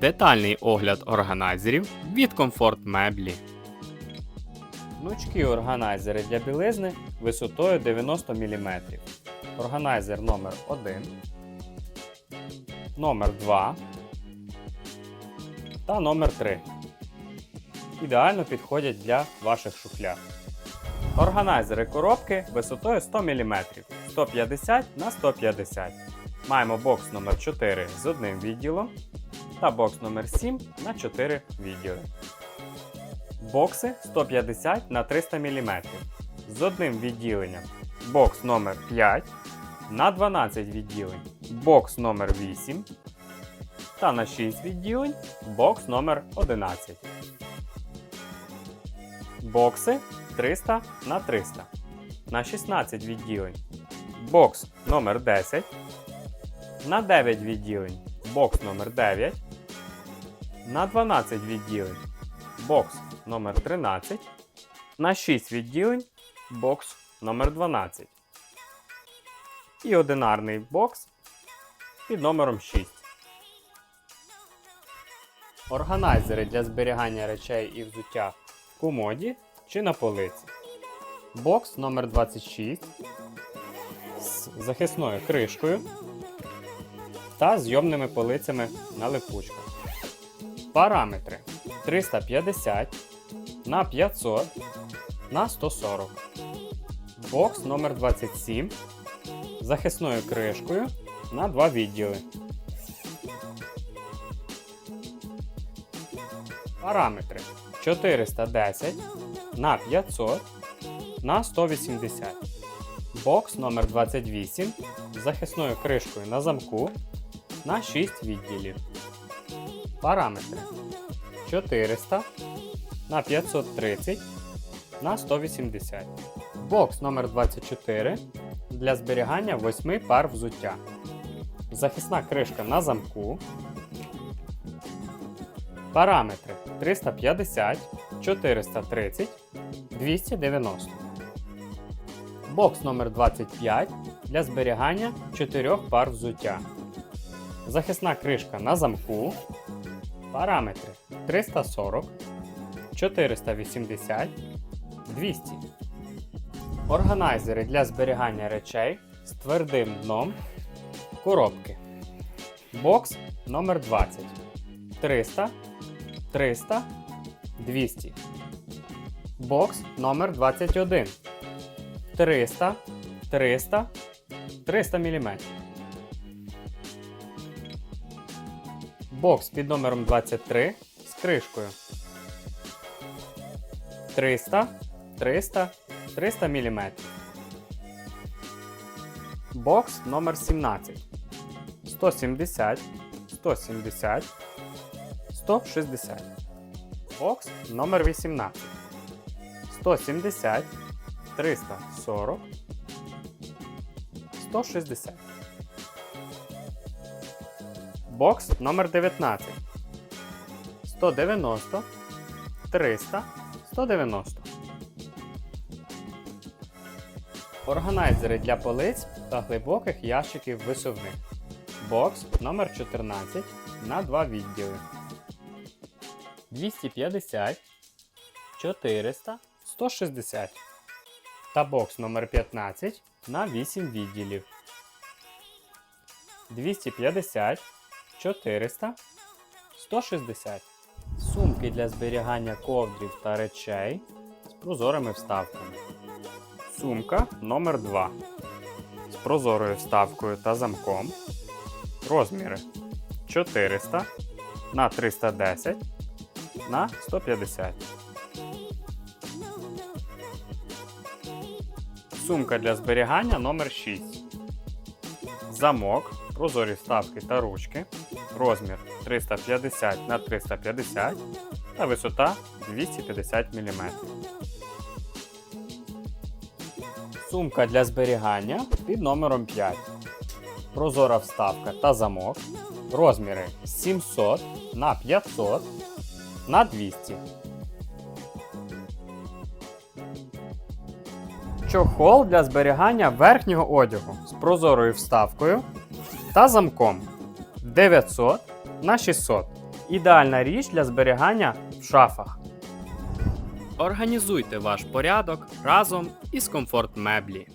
Детальний огляд органайзерів від Comfort Меблі. Гнучкі органайзери для білизни висотою 90 мм. Органайзер номер 1 номер 2 та номер 3 Ідеально підходять для ваших шухляд. Органайзери коробки висотою 100 мм 150 на 150 Маємо бокс номер 4 з одним відділом та бокс номер 7 на 4 відділи. Бокси 150 на 300 мм з одним відділенням. Бокс номер 5 на 12 відділень. Бокс номер 8 та на 6 відділень. Бокс номер 11. Бокси 300 на 300 на 16 відділень. Бокс номер 10 на 9 відділень. Бокс номер 9 на 12 відділень. Бокс номер 13 на 6 відділень. Бокс номер 12. І одинарний бокс під номером 6. Органайзери для зберігання речей і взуття в комоді чи на полиці. Бокс номер 26 з захисною кришкою та зйомними полицями на липучках. Параметри 350 на 500 на 140. Бокс номер 27 з захисною кришкою на 2 відділи. Параметри 410 на 500 на 180. Бокс номер 28 з захисною кришкою на замку на 6 відділів. Параметри 400 на 530 на 180. Бокс номер 24 для зберігання 8 пар взуття. Захисна кришка на замку. Параметри 350, 430, 290. Бокс номер 25 для зберігання 4 пар взуття. Захисна кришка на замку. Параметри 340, 480, 200. Органайзери для зберігання речей з твердим дном. Коробки. Бокс номер 20. 300, 300, 200. Бокс номер 21. 300, 300, 300 мм. Бокс під номером 23 з кришкою. 300, 300, 300 мм. Бокс номер 17. 170, 170, 160. Бокс номер 18. 170, 340, 160. Бокс номер 19. 190, 300, 190. Органайзери для полиць та глибоких ящиків висувних. Бокс номер 14 на 2 відділи. 250, 400, 160. Та бокс номер 15 на 8 відділів. 250, 400, 160. Сумки для зберігання ковдрів та речей з прозорими вставками. Сумка номер 2 з прозорою вставкою та замком. Розміри 400 на 310 на 150. Сумка для зберігання номер 6 Замок, прозорі вставки та ручки. Розмір 350 на 350 та висота 250 мм. Сумка для зберігання під номером 5. Прозора вставка та замок. Розміри 700 на 500 на 200. Чохол для зберігання верхнього одягу з прозорою вставкою та замком 900 на 600. Ідеальна річ для зберігання в шафах. Організуйте ваш порядок разом із комфорт меблі.